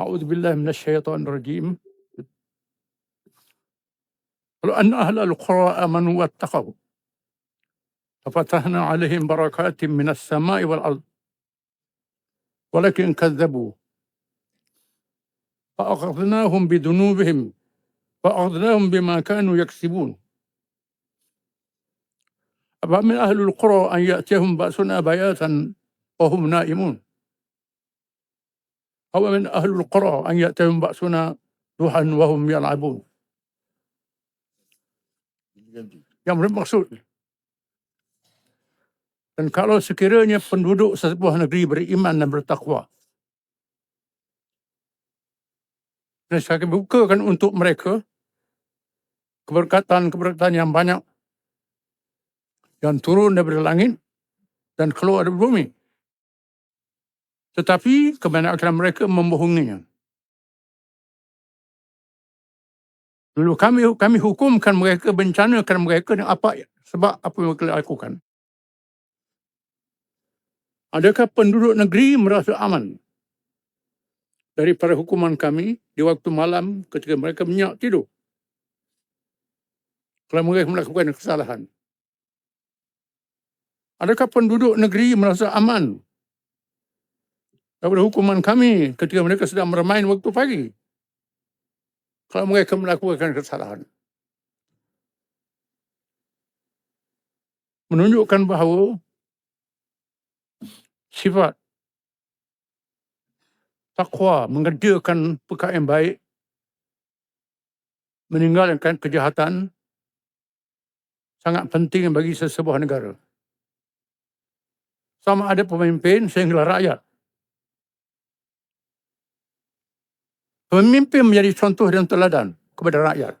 أعوذ بالله من الشيطان الرجيم. ولو أن أهل القرى آمنوا واتقوا. ففتحنا عليهم بركات من السماء والأرض. ولكن كذبوا. فأخذناهم بذنوبهم. فأخذناهم بما كانوا يكسبون. أفمن أهل القرى أن يأتيهم بأسنا بياتا وهم نائمون. أو من أهل القرى أن يأتيهم بأسنا ضحى وهم يلعبون yang bermaksud dan kalau sekiranya penduduk sebuah negeri beriman dan bertakwa dan saya akan bukakan untuk mereka keberkatan-keberkatan yang banyak yang turun dari langit dan keluar dari bumi tetapi kebanyakan mereka membohonginya Lalu kami kami hukumkan mereka bencana kerana mereka dengan apa sebab apa yang mereka lakukan. Adakah penduduk negeri merasa aman daripada hukuman kami di waktu malam ketika mereka menyak tidur? Kalau mereka melakukan kesalahan. Adakah penduduk negeri merasa aman daripada hukuman kami ketika mereka sedang bermain waktu pagi? Kalau mereka melakukan kesalahan. Menunjukkan bahawa sifat takwa mengerjakan perkara yang baik meninggalkan kejahatan sangat penting bagi sesebuah negara. Sama ada pemimpin sehingga rakyat. Pemimpin menjadi contoh dan teladan kepada rakyat.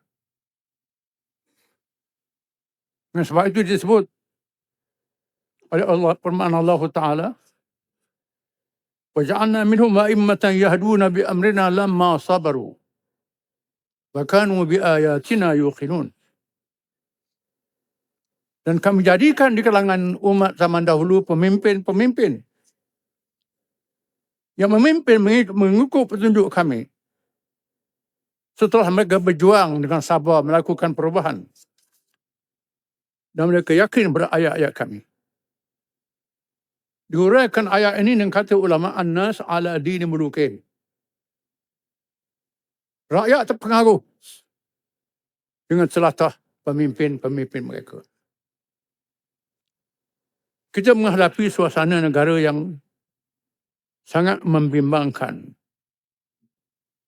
Dan sebab itu disebut oleh Allah firman Allah Taala وَجَعَلْنَا مِنْهُمْ أَئِمَّةً يَهْدُونَ بِأَمْرِنَا لَمَّا صَبَرُوا وَكَانُوا بِآيَاتِنَا يُوقِنُونَ Dan kami jadikan di kalangan umat zaman dahulu pemimpin-pemimpin yang memimpin mengikut petunjuk kami setelah mereka berjuang dengan sabar melakukan perubahan dan mereka yakin pada ayat-ayat kami. Diuraikan ayat ini dengan kata ulama An-Nas ala dini mulukin. Rakyat terpengaruh dengan celatah pemimpin-pemimpin mereka. Kita menghadapi suasana negara yang sangat membimbangkan.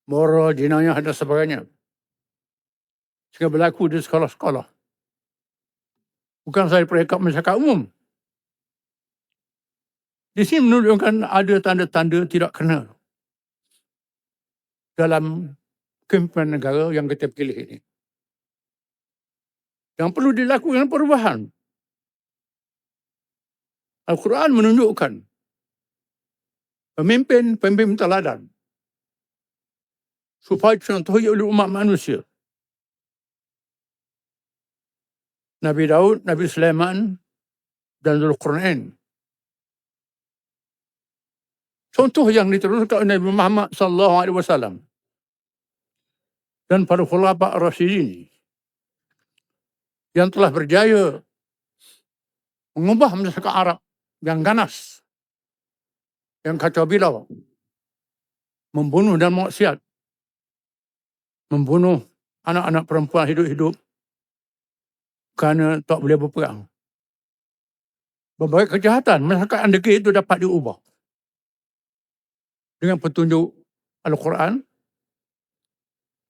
Moral, jenayah dan sebagainya. Sehingga berlaku di sekolah-sekolah. Bukan saya peringkat masyarakat umum. Di sini menunjukkan ada tanda-tanda tidak kenal dalam kemimpinan negara yang kita pilih ini. Yang perlu dilakukan perubahan. Al-Quran menunjukkan pemimpin-pemimpin teladan supaya contohnya oleh umat manusia. Nabi Daud, Nabi Sulaiman dan Zulkarnain Contoh yang diteruskan oleh Nabi Muhammad sallallahu alaihi wasallam dan para khulafa rasyidin yang telah berjaya mengubah masyarakat Arab yang ganas yang kacau bilau membunuh dan maksiat membunuh anak-anak perempuan hidup-hidup kerana tak boleh berperang berbagai kejahatan masyarakat negeri itu dapat diubah dengan petunjuk Al-Quran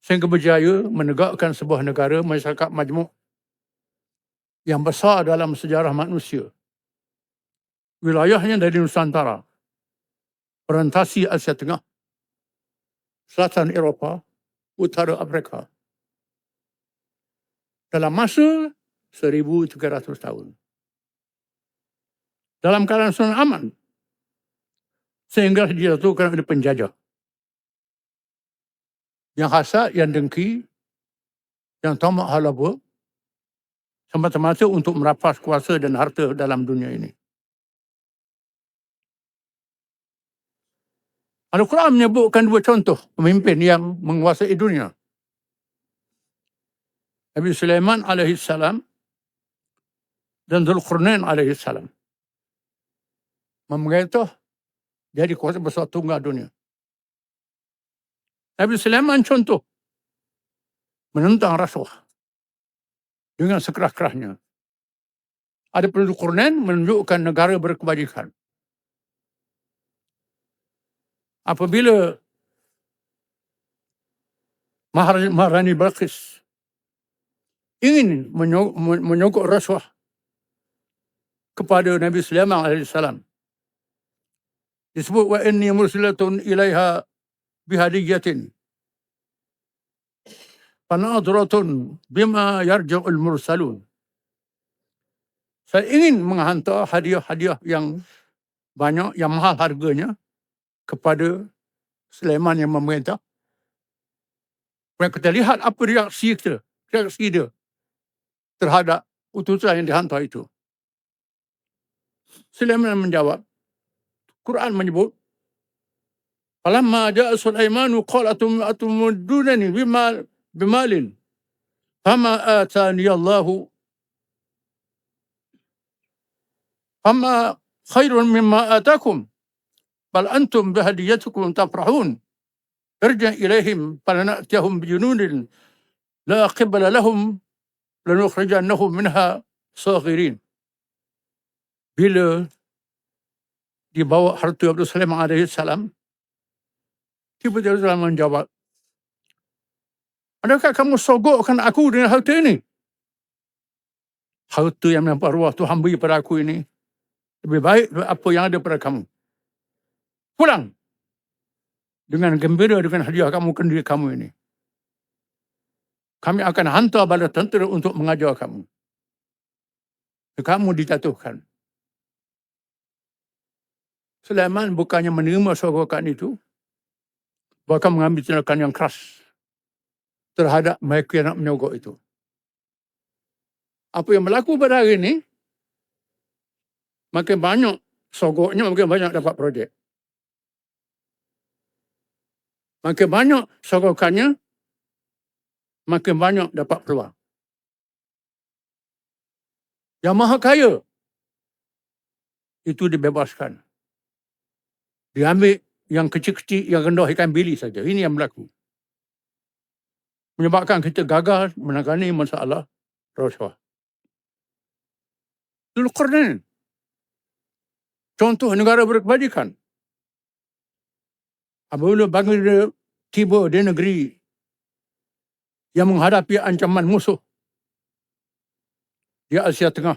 sehingga berjaya menegakkan sebuah negara masyarakat majmuk yang besar dalam sejarah manusia. Wilayahnya dari Nusantara, orientasi Asia Tengah, selatan Eropah, utara Afrika. Dalam masa 1300 tahun. Dalam keadaan sunnah aman, sehingga dijatuhkan oleh penjajah. Yang hasad, yang dengki, yang tamak halaba, semata-mata untuk merapas kuasa dan harta dalam dunia ini. Al-Quran menyebutkan dua contoh pemimpin yang menguasai dunia. Nabi Sulaiman alaihi salam dan Zulkarnain alaihi salam. Memerintah jadi kuasa besar tunggal dunia. Nabi Sulaiman contoh menentang rasuah dengan sekerah-kerahnya. Ada penduduk Qurnan menunjukkan negara berkebajikan. Apabila Mahar- Maharani Balqis ingin menyo- men- menyogok rasuah kepada Nabi Sulaiman AS. Disebut wa inni mursilatun ilaiha bihadiyatin. Panadratun bima yarja'ul mursalun. Saya ingin menghantar hadiah-hadiah yang banyak, yang mahal harganya kepada Sulaiman yang memerintah. Supaya kita lihat apa reaksi kita, reaksi dia terhadap utusan yang dihantar itu. Sulaiman menjawab, Quran menyebut, Falamma ja'a Sulaimanu qala atum atumudunani bimal bimalin fama atani Allahu fama khairun mimma atakum bal antum bihadiyatikum tafrahun ارجع إليهم فلنأتيهم بجنود لا قبل لهم لنخرجنهم منها صاغرين bila dibawa harta Abdul Salam alaihi salam tiba-tiba Salam menjawab Adakah kamu sogokkan aku dengan harta ini? Harta yang menampak ruah Tuhan beri pada aku ini lebih baik daripada apa yang ada pada kamu. Pulang dengan gembira dengan hadiah kamu ke diri kamu ini. Kami akan hantar bala tentera untuk mengajar kamu. Kamu dijatuhkan. Sulaiman bukannya menerima sogokan itu, bahkan mengambil tindakan yang keras terhadap mereka yang nak menyogok itu. Apa yang berlaku pada hari ini, makin banyak sogoknya, makin banyak dapat projek. Makin banyak sogokannya, makin banyak dapat peluang. Yang maha kaya, itu dibebaskan. Diambil yang kecil-kecil, yang rendah ikan bili saja. Ini yang berlaku. Menyebabkan kita gagal menangani masalah rasuah. Zulkarnain. Contoh negara berkebajikan Apabila bangsa dia tiba di negeri yang menghadapi ancaman musuh di Asia Tengah.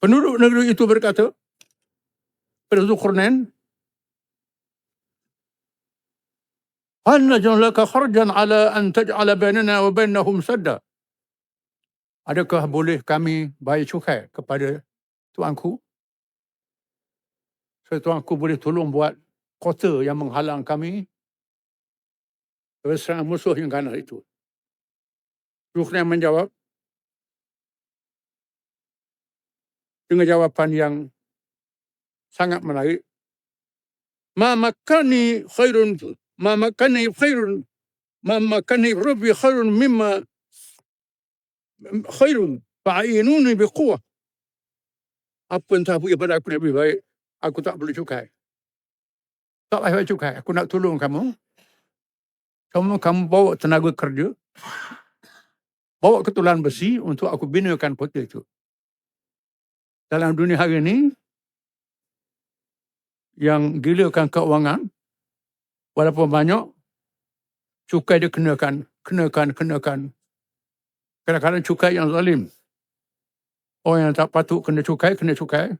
Penduduk negeri itu berkata, pada Zulkarnain, هل نجعل لك خرجا على أن تجعل بيننا وبينهم سدا Adakah boleh kami bayar cukai kepada tuanku? Supaya tuanku boleh tolong buat kota yang menghalang kami dari serangan musuh yang ganas itu. Zulkarnain menjawab dengan jawapan yang sangat menarik. Ma makani khairun ma makani khairun ma makani rabbi khairun mimma khairun fa'inuni biquwah. Apa entah apa pada aku lebih baik, aku tak perlu cukai. Tak payah cukai, aku nak tolong kamu. Kamu kamu bawa tenaga kerja, bawa ketulan besi untuk aku binakan kota itu. Dalam dunia hari ini, yang gilakan keuangan, walaupun banyak, cukai dia kenakan, kenakan, kenakan. Kadang-kadang cukai yang zalim. Orang yang tak patut kena cukai, kena cukai.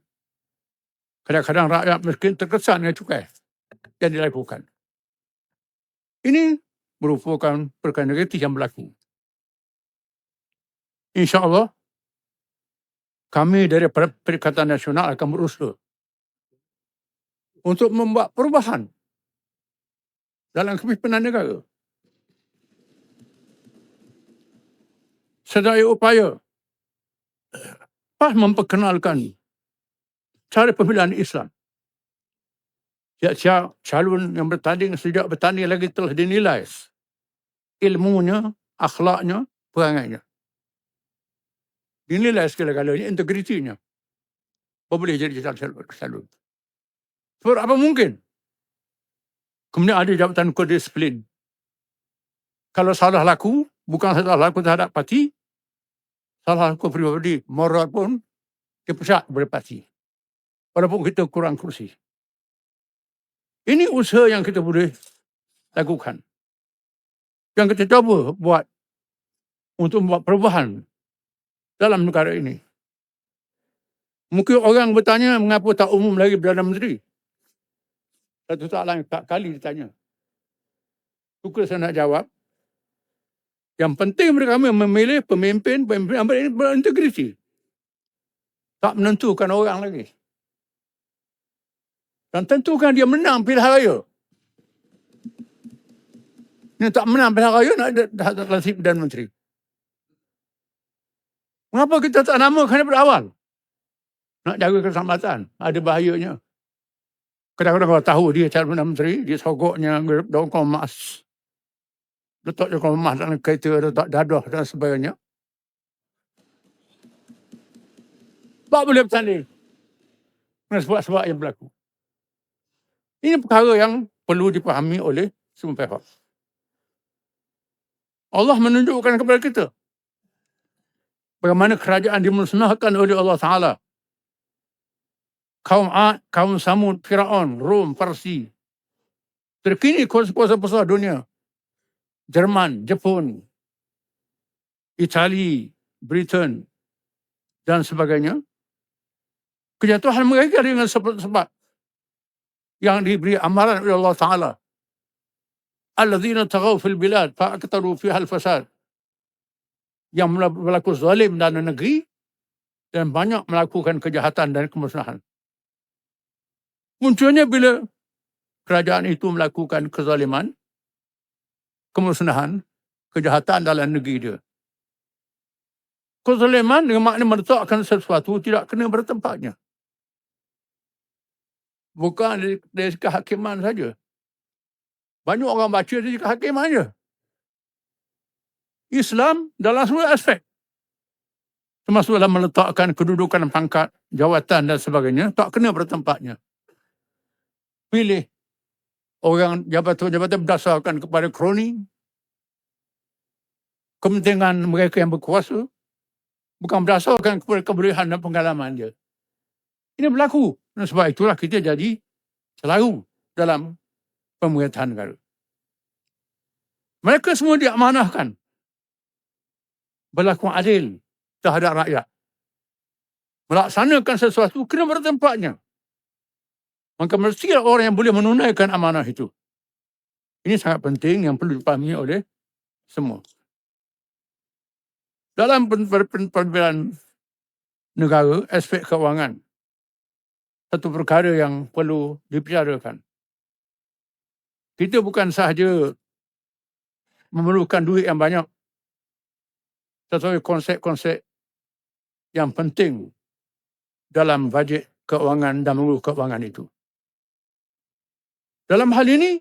Kadang-kadang rakyat miskin terkesan dengan cukai yang dilakukan. Ini merupakan perkara negatif yang berlaku. InsyaAllah, kami dari Perikatan Nasional akan berusaha untuk membuat perubahan dalam kepimpinan negara. Sedaya upaya pas memperkenalkan cara pemilihan Islam Siap-siap calon yang bertanding sejak bertanding lagi telah dinilai ilmunya, akhlaknya, perangainya. Dinilai segala-galanya, integritinya. Apa boleh jadi calon. Sebab apa mungkin? Kemudian ada jabatan kodisiplin. Kalau salah laku, bukan salah laku terhadap parti, salah laku pribadi, moral pun dipecat oleh parti. Walaupun kita kurang kursi. Ini usaha yang kita boleh lakukan. Yang kita cuba buat untuk membuat perubahan dalam negara ini. Mungkin orang bertanya mengapa tak umum lagi Perdana Menteri. Satu soalan tak kali ditanya. Suka saya nak jawab. Yang penting mereka memilih pemimpin, pemimpin yang berintegriti. Tak menentukan orang lagi. Dan tentukan dia menang pilihan raya. Dia tak menang pilihan raya nak ada nasib dan menteri. Mengapa kita tak namakan daripada awal? Nak jaga keselamatan. Ada bahayanya. Kadang-kadang kalau tahu dia calon Perdana Menteri, dia sogoknya daun emas. Letak daun emas dalam kereta, letak dadah dan sebagainya. Tak boleh bertanding. Sebab-sebab yang berlaku. Ini perkara yang perlu dipahami oleh semua pihak. Allah menunjukkan kepada kita bagaimana kerajaan dimusnahkan oleh Allah Ta'ala. Kaum Ad, kaum Samud, Fir'aun, Rom, Parsi. Terkini kuasa-kuasa besar dunia. Jerman, Jepun, Itali, Britain, dan sebagainya. Kejatuhan mereka dengan sebab-sebab yang diberi amaran oleh Allah Ta'ala. Alladzina tagaw fil bilad fa'aktaru fiha al-fasad. Yang berlaku zalim dalam negeri dan banyak melakukan kejahatan dan kemusnahan. Munculnya bila kerajaan itu melakukan kezaliman, kemusnahan, kejahatan dalam negeri dia. Kezaliman dengan makna meletakkan sesuatu tidak kena bertempatnya bukan dari, dari kehakiman saja. Banyak orang baca dari kehakiman saja. Islam dalam semua aspek. Termasuk dalam meletakkan kedudukan pangkat, jawatan dan sebagainya, tak kena bertempatnya. Pilih orang jabatan-jabatan berdasarkan kepada kroni, kepentingan mereka yang berkuasa, bukan berdasarkan kepada kebolehan dan pengalaman dia. Ini berlaku dan sebab itulah kita jadi selalu dalam pemerintahan negara. Mereka semua diamanahkan berlaku adil terhadap rakyat. Melaksanakan sesuatu kena bertempatnya. Maka mesti orang yang boleh menunaikan amanah itu. Ini sangat penting yang perlu dipahami oleh semua. Dalam perbedaan negara, aspek keuangan, satu perkara yang perlu dipeliharakan. Kita bukan sahaja memerlukan duit yang banyak, tetapi konsep-konsep yang penting dalam bajet keuangan dan mengurus keuangan itu. Dalam hal ini,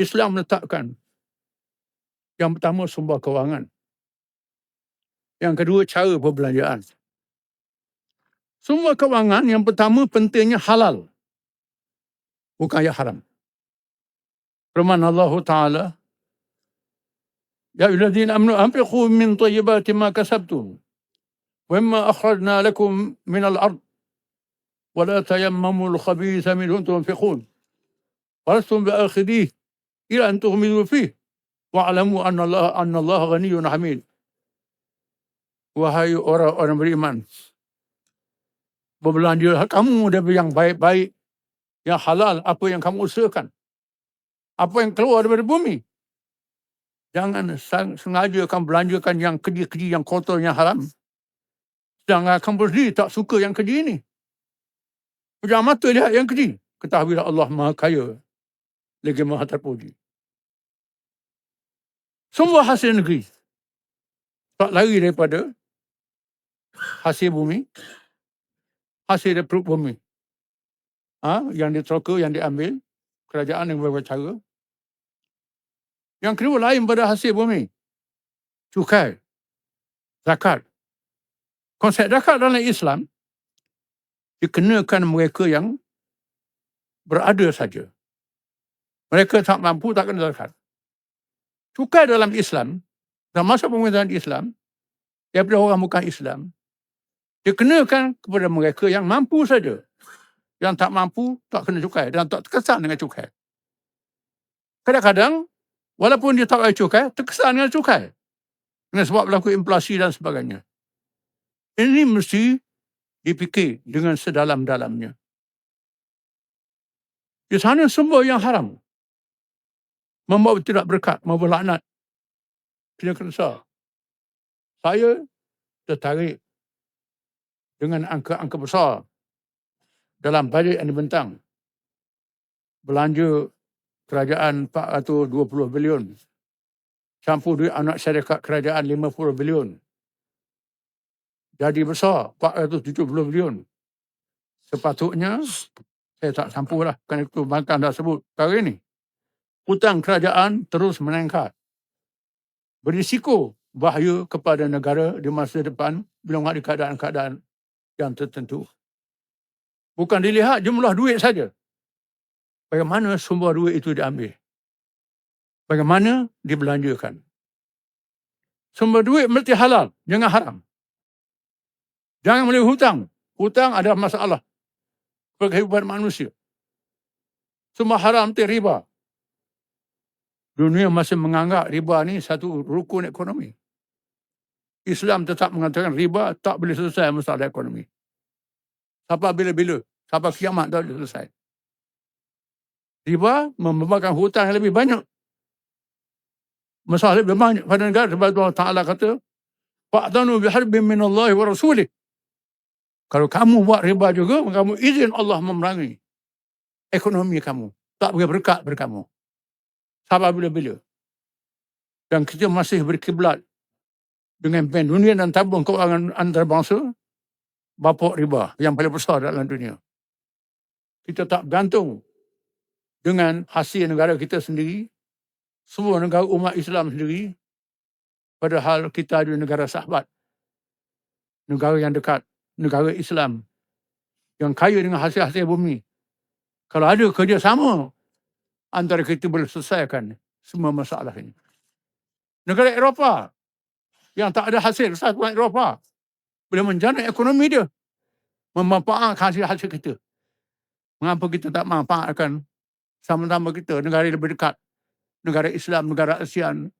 Islam menetapkan yang pertama sumber keuangan. Yang kedua cara perbelanjaan. Semua kewangan yang pertama pentingnya halal. Bukan yang haram. Firman Allah Ta'ala. Ya iladzina amnu anfiqu min tayyibati ma kasabtum. Wa imma akhrajna lakum min al-ard. Wa la tayammamu al-khabitha minhun tunfiqun. walastum bi'akhidih ila antuhum idu fih. Wa anna Allah, anna Allah ghaniyun hamid. Wahai orang-orang beriman berbelanja kamu daripada yang baik-baik, yang halal, apa yang kamu usahakan. Apa yang keluar daripada bumi. Jangan sengaja kamu belanjakan yang keji-keji, yang kotor, yang haram. Sedangkan kamu berdiri tak suka yang keji ini. Jangan mata lihat yang keji. Ketahuilah Allah Maha Kaya. Lagi Maha Terpuji. Semua hasil negeri. Tak lari daripada hasil bumi hasil dari perut bumi. ha, yang diteroka, yang diambil. Kerajaan yang berbagai cara. Yang kedua lain pada hasil bumi. Cukai. Zakat. Konsep zakat dalam Islam dikenakan mereka yang berada saja. Mereka tak mampu tak kena zakat. Cukai dalam Islam, dalam masa pemerintahan Islam, daripada orang bukan Islam, dikenakan kepada mereka yang mampu saja. Yang tak mampu, tak kena cukai. Dan tak terkesan dengan cukai. Kadang-kadang, walaupun dia tak bayar cukai, terkesan dengan cukai. Dengan sebab berlaku inflasi dan sebagainya. Ini mesti dipikir dengan sedalam-dalamnya. Di sana semua yang haram. Membawa tidak berkat, membawa laknat. Kita kena Saya tertarik dengan angka-angka besar dalam bajet yang dibentang. Belanja kerajaan 420 bilion. Campur duit anak syarikat kerajaan 50 bilion. Jadi besar 470 bilion. Sepatutnya saya tak campur lah. Kerana itu makan dah sebut perkara ini. Hutang kerajaan terus meningkat. Berisiko bahaya kepada negara di masa depan bila ada keadaan-keadaan yang tertentu. Bukan dilihat jumlah duit saja. Bagaimana sumber duit itu diambil. Bagaimana dibelanjakan. Sumber duit mesti halal, jangan haram. Jangan boleh hutang. Hutang ada masalah. Kehidupan manusia. Semua haram itu riba. Dunia masih menganggap riba ni satu rukun ekonomi. Islam tetap mengatakan riba tak boleh selesai masalah ekonomi. Sampai bila-bila. Sampai kiamat tak boleh selesai. Riba membawakan hutang yang lebih banyak. Masalah lebih banyak pada negara. Sebab Allah Ta'ala kata, Fa'adhanu biharbin min Allah wa rasulih. Kalau kamu buat riba juga, kamu izin Allah memerangi ekonomi kamu. Tak boleh berkat berkamu. Sampai bila-bila. Dan kita masih berkiblat dengan bank dunia dan tabung keuangan antarabangsa bapak riba yang paling besar dalam dunia. Kita tak gantung dengan hasil negara kita sendiri, semua negara umat Islam sendiri, padahal kita ada negara sahabat, negara yang dekat, negara Islam, yang kaya dengan hasil-hasil bumi. Kalau ada kerjasama antara kita boleh selesaikan semua masalah ini. Negara Eropah yang tak ada hasil, satu negara Eropah boleh menjana ekonomi dia. Memanfaatkan hasil-hasil kita. Mengapa kita tak manfaatkan sama-sama kita, negara yang lebih dekat. Negara Islam, negara ASEAN,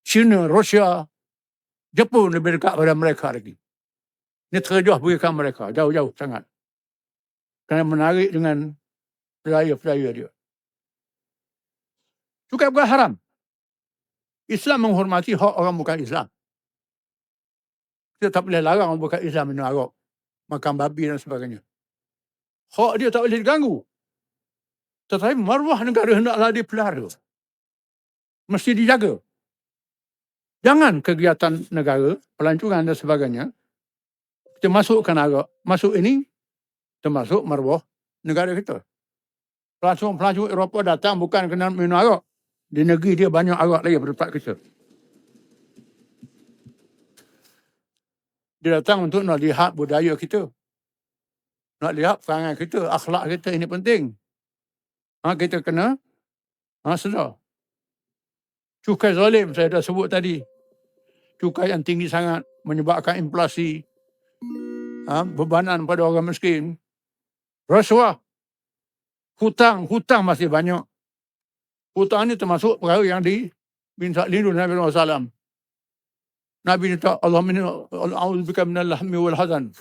China, Rusia, Jepun lebih dekat pada mereka lagi. Ini terjauh berikan mereka, jauh-jauh sangat. Kerana menarik dengan pelaya-pelaya dia. Cukai bukan haram. Islam menghormati hak orang bukan Islam. Kita tak boleh larang bukan Islam minum arak. Makan babi dan sebagainya. Hak dia tak boleh diganggu. Tetapi maruah negara hendaklah dipelihara. Mesti dijaga. Jangan kegiatan negara, pelancongan dan sebagainya, kita masukkan arak. Masuk ini, termasuk maruah negara kita. Pelancong-pelancong Eropah datang bukan kena minum arak. Di negeri dia banyak arak lagi tempat kita. Dia datang untuk nak lihat budaya kita. Nak lihat perangai kita, akhlak kita ini penting. Ha, kita kena ha, sedar. Cukai zalim saya dah sebut tadi. Cukai yang tinggi sangat menyebabkan inflasi. Ha, bebanan pada orang miskin. Rasuah. Hutang, hutang masih banyak. Hutang ni termasuk perkara yang di minta lindung Nabi SAW. Nabi minta Allah min a'udzubika minal lahmi wal hazan.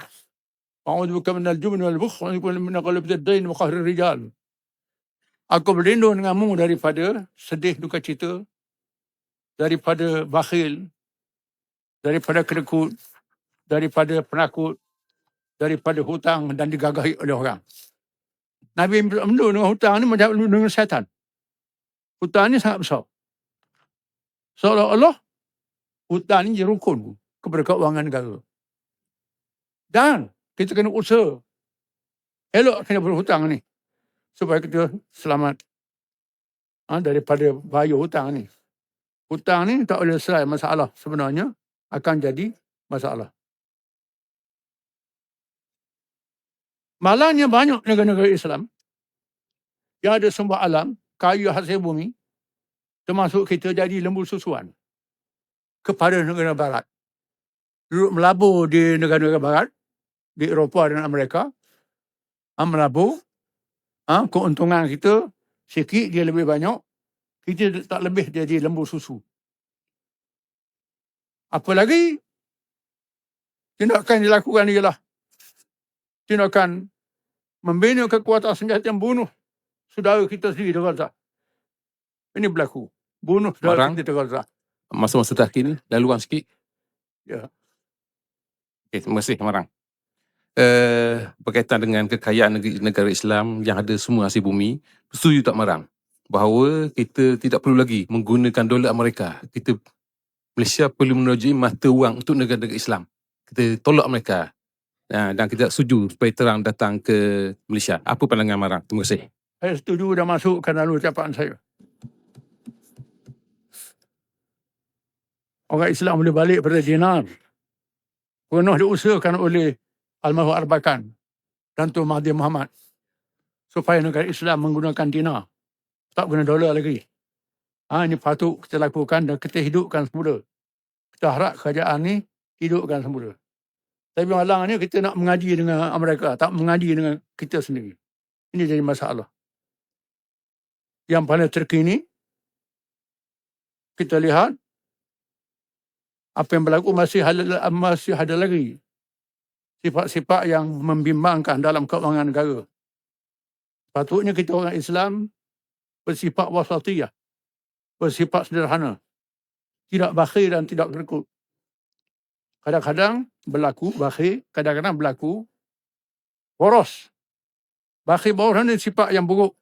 A'udzubika minal jubni wal bukh wa min qalbi ad-dain wa qahri rijal. Aku berlindung denganmu daripada sedih duka cita, daripada bakhil, daripada kedekut, daripada penakut, daripada hutang dan digagahi oleh orang. Nabi berlindung dengan hutang ni macam dengan syaitan. Hutang ni sangat besar. Seolah-olah hutang ni rukun kepada keuangan negara. Dan kita kena usaha. Elok kena berhutang ni. supaya kita selamat ha, daripada bahaya hutang ni. Hutang ni tak boleh selesai masalah sebenarnya akan jadi masalah. Malangnya banyak negara-negara Islam yang ada sumber alam, kayu hasil bumi, termasuk kita jadi lembu susuan kepada negara barat. Duduk melabur di negara-negara barat, di Eropah dan Amerika, ha, melabur, ha, keuntungan kita sikit dia lebih banyak, kita tak lebih jadi lembu susu. Apa lagi? Tindakan dilakukan ialah tindakan membina kekuatan senjata yang bunuh saudara kita sendiri di Gaza. Ini berlaku. Bunuh saudara Barang. kita di Gaza. Masa-masa terakhir ni, laluan sikit. Ya. Okay, terima kasih, Marang. Uh, berkaitan dengan kekayaan negeri, negara Islam yang ada semua hasil bumi, setuju tak Marang? Bahawa kita tidak perlu lagi menggunakan dolar Amerika. Kita, Malaysia perlu menerjui mata wang untuk negara-negara Islam. Kita tolak mereka. Uh, dan kita setuju supaya terang datang ke Malaysia. Apa pandangan Marang? Terima kasih. Saya setuju dan masukkan dalam ucapan saya. Orang Islam boleh balik pada dinar. Pernah diusahakan oleh Almarhum Arbakan dan Tuan Mahathir Muhammad supaya negara Islam menggunakan dinar. Tak guna dolar lagi. Ha, ini patut kita lakukan dan kita hidupkan semula. Kita harap kerajaan ni hidupkan semula. Tapi malangnya kita nak mengaji dengan Amerika, tak mengaji dengan kita sendiri. Ini jadi masalah. Yang paling terkini, kita lihat apa yang berlaku masih ada, masih ada lagi sifat-sifat yang membimbangkan dalam keuangan negara. Patutnya kita orang Islam bersifat wasatiyah, bersifat sederhana, tidak bakhil dan tidak kerkut. Kadang-kadang berlaku bakhil, kadang-kadang berlaku boros. Bakhil boros ni sifat yang buruk.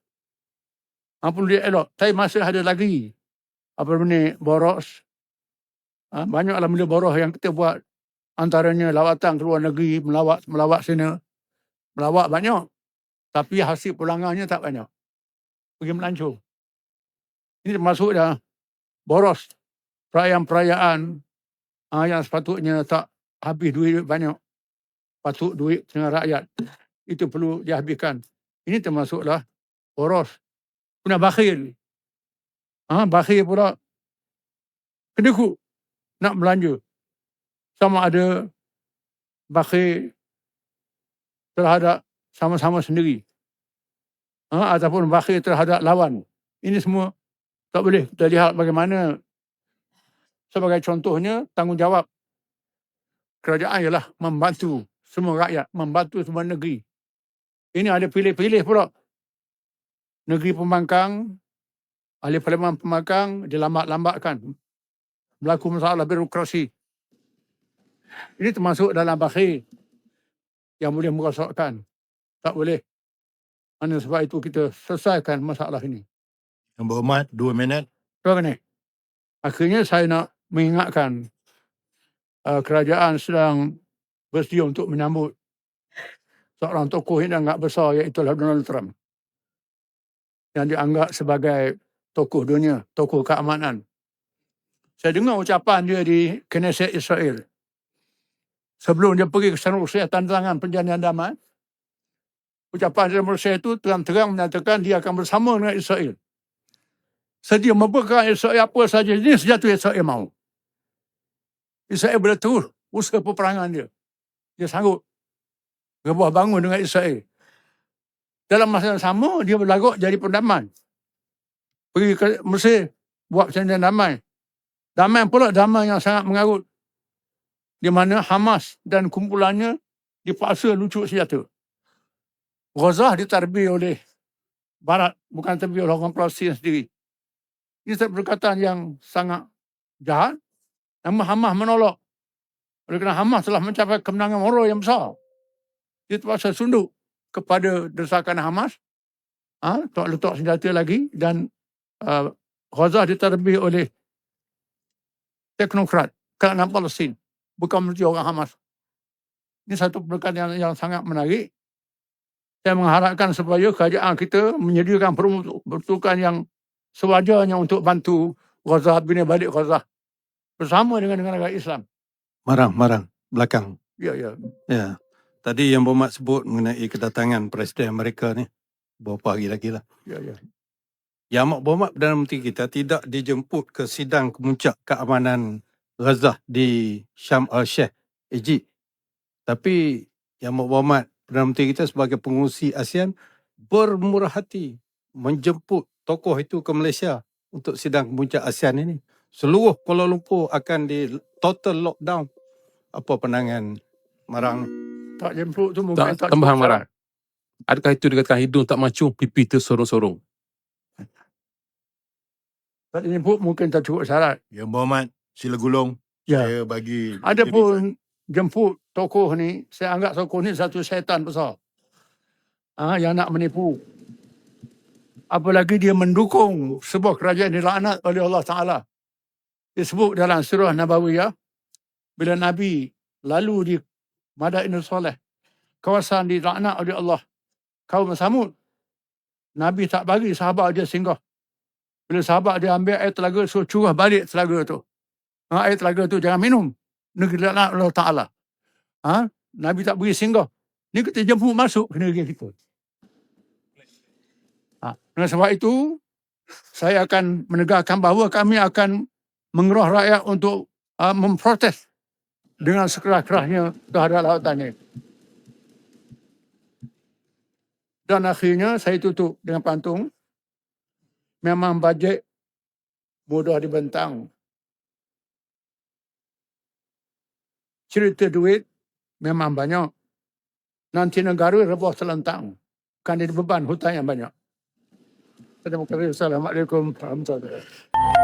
Apa dia elok. Tapi masih ada lagi apa ni boros. Ha, banyak alhamdulillah boros yang kita buat antaranya lawatan ke luar negeri, melawat melawat sini. Melawat banyak. Tapi hasil pulangannya tak banyak. Pergi melancur. Ini termasuk dah boros. Perayaan-perayaan ha, yang sepatutnya tak habis duit banyak. Patut duit dengan rakyat. Itu perlu dihabiskan. Ini termasuklah boros. Kena bakhil. Ha, bakhil pula. Kedekut. Nak belanja. Sama ada bakhil terhadap sama-sama sendiri. Ha, ataupun bakhil terhadap lawan. Ini semua tak boleh. Kita lihat bagaimana sebagai contohnya tanggungjawab kerajaan ialah membantu semua rakyat, membantu semua negeri. Ini ada pilih-pilih pula. Negeri pembangkang, ahli parlimen pembangkang dilambat-lambatkan. Berlaku masalah birokrasi. Ini termasuk dalam bakhil yang boleh merosakkan. Tak boleh. Mana sebab itu kita selesaikan masalah ini. Yang berhormat, dua minit. Tuan ni. Akhirnya saya nak mengingatkan uh, kerajaan sedang bersedia untuk menyambut seorang tokoh yang agak besar iaitu Donald Trump. Yang dianggap sebagai tokoh dunia, tokoh keamanan. Saya dengar ucapan dia di Knesset Israel. Sebelum dia pergi ke sana Rusia tantangan perjanjian damai. Ucapan dia Rusia itu terang-terang menyatakan dia akan bersama dengan Israel. Sedia membekal Israel apa saja jenis senjata Israel mahu. Israel boleh terus usaha peperangan dia. Dia sanggup rebah bangun dengan Israel. Dalam masa yang sama, dia berlagak jadi pendamai. Pergi ke Mesir, buat perjanjian damai. Damai pula damai yang sangat mengarut. Di mana Hamas dan kumpulannya dipaksa lucuk senjata. Gaza ditarbih oleh Barat, bukan terbih oleh orang Palestin sendiri. Ini satu perkataan yang sangat jahat. Namun Hamas menolak. Oleh kerana Hamas telah mencapai kemenangan moral yang besar. Dia terpaksa sunduk kepada desakan Hamas. Ha, tak letak senjata lagi dan uh, Gaza ditarbih oleh teknokrat kerajaan Palestin. Bukan menjadi orang Hamas. Ini satu perkataan yang, yang sangat menarik. saya mengharapkan supaya kerajaan kita menyediakan peruntukan yang sewajarnya untuk bantu Gaza bina balik Gaza bersama dengan negara Islam. Marang, marang. Belakang. Ya, ya. Ya. Tadi yang Berhormat sebut mengenai kedatangan Presiden Amerika ni. Beberapa hari lagi lah. Ya, ya. Yang Amat Berhormat Perdana Menteri kita tidak dijemput ke sidang kemuncak keamanan Gaza di Syam al-Sheikh, Egypt. Tapi Yang Amat Berhormat Perdana Menteri kita sebagai pengurusi ASEAN bermurah hati menjemput tokoh itu ke Malaysia untuk sidang kemuncak ASEAN ini. Seluruh Kuala Lumpur akan di total lockdown. Apa pandangan Marang? Tak jemput tu mungkin Tak, tak, tambahan marah. Adakah itu dikatakan hidung tak macu, pipi tersorong-sorong? Tak jemput mungkin tak cukup syarat. Yang Berhormat sila gulung. Ya. Saya bagi Ada pun jemput tokoh ni, saya anggap tokoh ni satu syaitan besar. Ah, yang nak menipu. Apalagi dia mendukung sebuah kerajaan dilaknat oleh Allah Ta'ala. Disebut dalam surah Nabawiyah, bila Nabi lalu di Madainul Soleh, kawasan dilaknat oleh Allah, kaum Samud, Nabi tak bagi sahabat dia singgah. Bila sahabat dia ambil air telaga, suruh curah balik telaga tu. Ha, air telaga tu jangan minum. Negeri Allah Ta'ala. Ha? Nabi tak beri singgah. Ni kita jemput masuk ke negeri kita. Ha. Dengan sebab itu, saya akan menegakkan bahawa kami akan mengeroh rakyat untuk uh, memprotes dengan sekeras-kerasnya terhadap lautan ini. Dan akhirnya saya tutup dengan pantun. Memang bajet mudah dibentang. Cerita duit memang banyak. Nanti negara rebah selentang. Kan ada beban hutang yang banyak. Assalamualaikum warahmatullahi wabarakatuh.